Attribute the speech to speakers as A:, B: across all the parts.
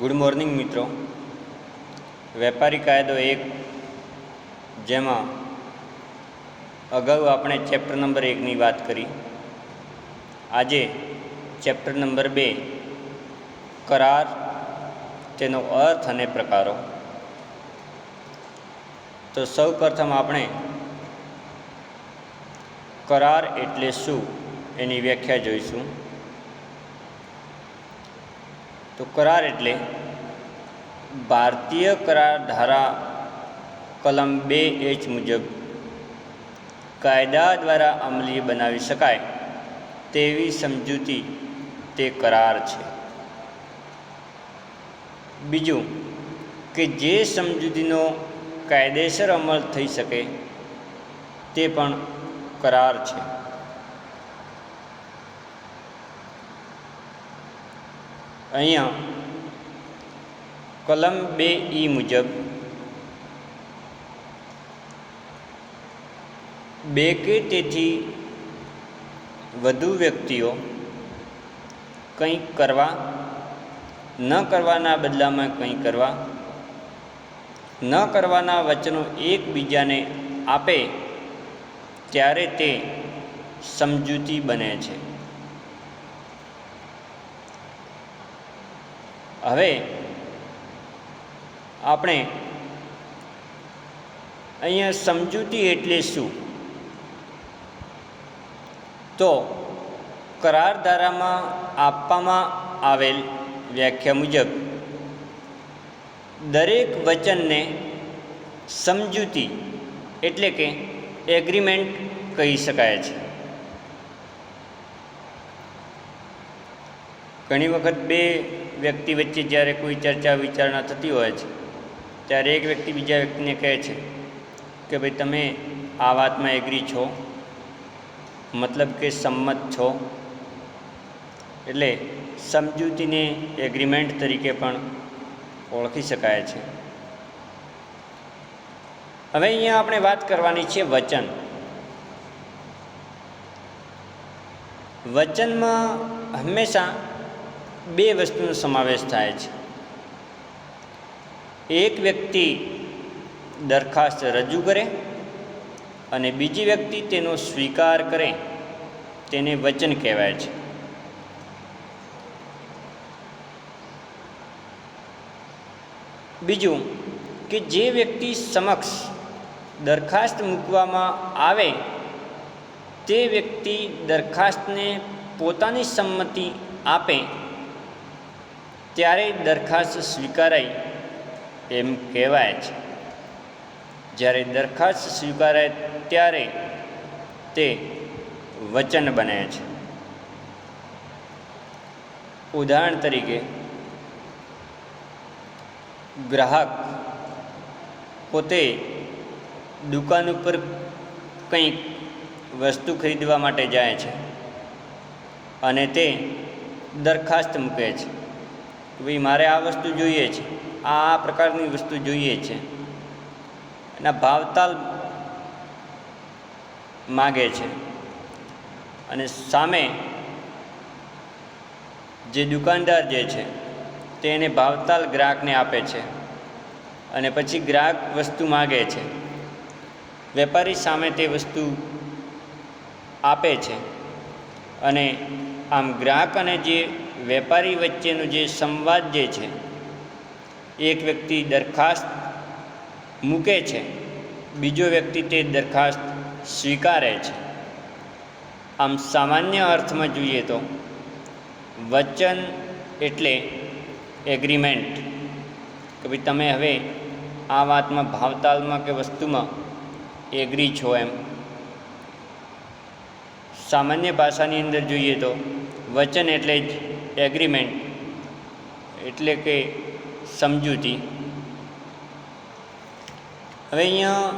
A: Good morning મિત્રો. વેપારી કાયદો એક, જેમાં અગાઉ આપણે ચેપ્ટર નંબર એકની વાત કરી. આજે ચેપ્ટર નંબર બે, કરાર, તેનો અર્થ અને પ્રકારો. તો સૌ પ્રથમ આપણે કરાર એટલે શું એની વ્યાખ્યા જોઈશું. તો કરાર એટલે ભારતીય કરાર ધારા કલમ બે એચ મુજબ કાયદા દ્વારા અમલી બનાવી શકાય તેવી સમજૂતી તે કરાર છે. બીજું કે જે સમજૂતીનો કાયદેસર અમલ થઈ શકે તે પણ કરાર છે. અહીંયા કલમ બે ઈ મુજબ બે કે તેથી વધુ વ્યક્તિઓ કંઈક કરવા, ન કરવાના બદલામાં કંઈ કરવા, ન કરવાના વચનો એકબીજાને આપે ત્યારે તે સમજૂતી બને છે. હવે આપણે અહીંયા સમજૂતી એટલે શું? તો કરાર ધારામાં આપવામાં આવેલ વ્યાખ્યા મુજબ દરેક વચનને સમજૂતી એટલે કે એગ્રીમેન્ટ કહી શકાય છે. ઘણી વખત બે વ્યક્તિ વચ્ચે જ્યારે કોઈ ચર્ચા વિચારણા થતી હોય છે, ત્યારે એક વ્યક્તિ બીજા વ્યક્તિને કહે છે કે ભાઈ, તમે આ વાતમાં એગ્રી છો? મતલબ કે સંમત છો? એટલે સમજૂતીને એગ્રીમેન્ટ તરીકે પણ ઓળખી શકાય છે. હવે અહીંયા આપણે વાત કરવાની છે વચન. વચનમાં હંમેશા બે વસ્તુનો સમાવેશ થાય છે. એક વ્યક્તિ દરખાસ્ત રજૂ કરે અને બીજી વ્યક્તિ તેનો સ્વીકાર કરે, તેને વચન કહેવાય છે. બીજું કે જે વ્યક્તિ સમક્ષ દરખાસ્ત મૂકવામાં આવે, તે વ્યક્તિ દરખાસ્તને પોતાની સંમતિ આપે ત્યારે દરખાસ્ત સ્વીકારાય એમ કહેવાય છે. જ્યારે દરખાસ્ત સ્વીકારાય ત્યારે તે વચન બને છે. ઉદાહરણ તરીકે, ગ્રાહક પોતે દુકાન ઉપર કંઈક વસ્તુ ખરીદવા માટે જાય છે અને તે દરખાસ્ત મૂકે છે. કે ભાઈ મારે આ વસ્તુ જોઈએ છે, આ પ્રકારની વસ્તુ જોઈએ છે. એના ભાવતાલ માગે છે. અને સામે જે દુકાનદાર જે છે, તે એને ભાવતાલ ગ્રાહકને આપે છે અને પછી ગ્રાહક વસ્તુ માગે છે. વેપારી સામે તે વસ્તુ આપે છે અને આમ ગ્રાહક અને જે વેપારી વચ્ચેનો જે સંવાદ જે છે, એક વ્યક્તિ દરખાસ્ત મૂકે છે, બીજો વ્યક્તિ તે દરખાસ્ત સ્વીકારે છે. આમ સામાન્ય અર્થમાં જોઈએ તો, વચન એટલે એગ્રીમેન્ટ કે ભાઈ તમે હવે આ વાતમાં ભાવતાલમાં કે વસ્તુમાં એગ્રી છો એમ. સામાન્ય ભાષાની અંદર જોઈએ તો, વચન એટલે જ એગ્રીમેન્ટ એટલે કે સમજૂતી. હવે અહીંયા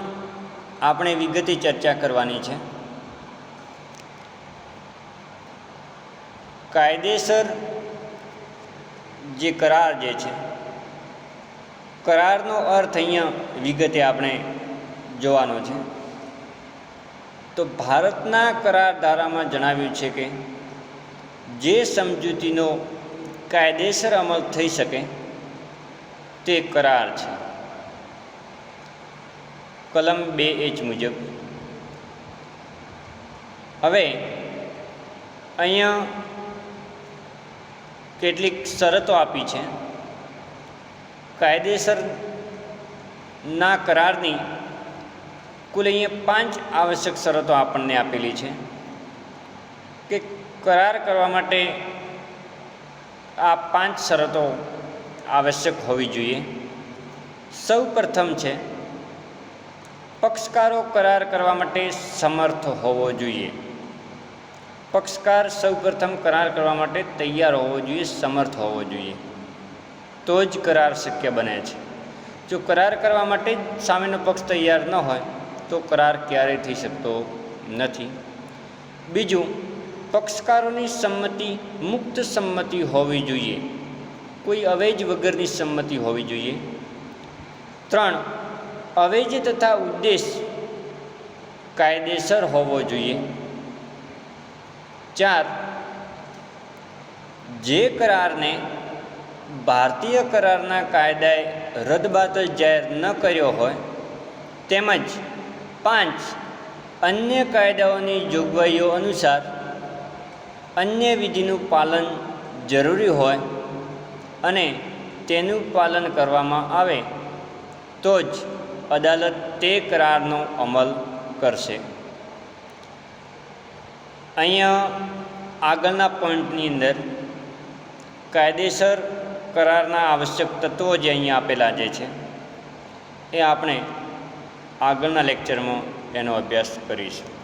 A: આપણે વિગતે ચર્ચા કરવાની છે. કાયદેસર જે કરાર જે છે, કરારનો અર્થ અહીંયા વિગતે આપણે જોવાનો છે. તો ભારતના કરાર ધારામાં જણાવ્યું છે કે જે સમજૂતીનો કાયદેસર અમલ થઈ શકે તે કરાર છે. કલમ બે એચ મુજબ. હવે અહીંયા કેટલીક શરતો આપી છે. કાયદેસરના કરારની કુલ અહીંયા પાંચ આવશ્યક શરતો આપણને આપેલી છે. કે કરાર કરવા માટે આ પાંચ શરતો આવશ્યક હોવી જોઈએ. સૌ પ્રથમ છે, પક્ષકારો કરાર કરવા માટે સમર્થ હોવો જોઈએ. પક્ષકાર સૌ પ્રથમ કરાર કરવા માટે તૈયાર હોવો જોઈએ, સમર્થ હોવો જોઈએ. તો જ કરાર શક્ય બને છે. જો કરાર કરવા માટે સામેનો પક્ષ તૈયાર ન હોય, તો કરાર ક્યારેય થઈ શકતો નથી. બીજું પક્ષકારોની સંમતિ, મુક્ત સંમતિ હોવી જોઈએ. કોઈ અવેજ વગરની સંમતિ હોવી જોઈએ. ત્રણ, અવેજ તથા ઉદ્દેશ કાયદેસર હોવો જોઈએ. ચાર, જે કરારને ભારતીય કરારના કાયદાએ રદબાતલ જાહેર ન કર્યો હોય, તેમજ પાંચ, અન્ય કાયદાઓની જોગવાઈઓ અનુસાર અન્ય વિધિનું પાલન જરૂરી હોય અને તેનું પાલન કરવામાં આવે, તો જ અદાલત તે કરારનો અમલ કરશે. અહીંયા આગળના પોઈન્ટની અંદર કાયદેસર કરારના આવશ્યક તત્વો જે અહીંયા આપેલા જે છે, એ આપણે આગળના લેક્ચરમાં એનો અભ્યાસ કરીશું.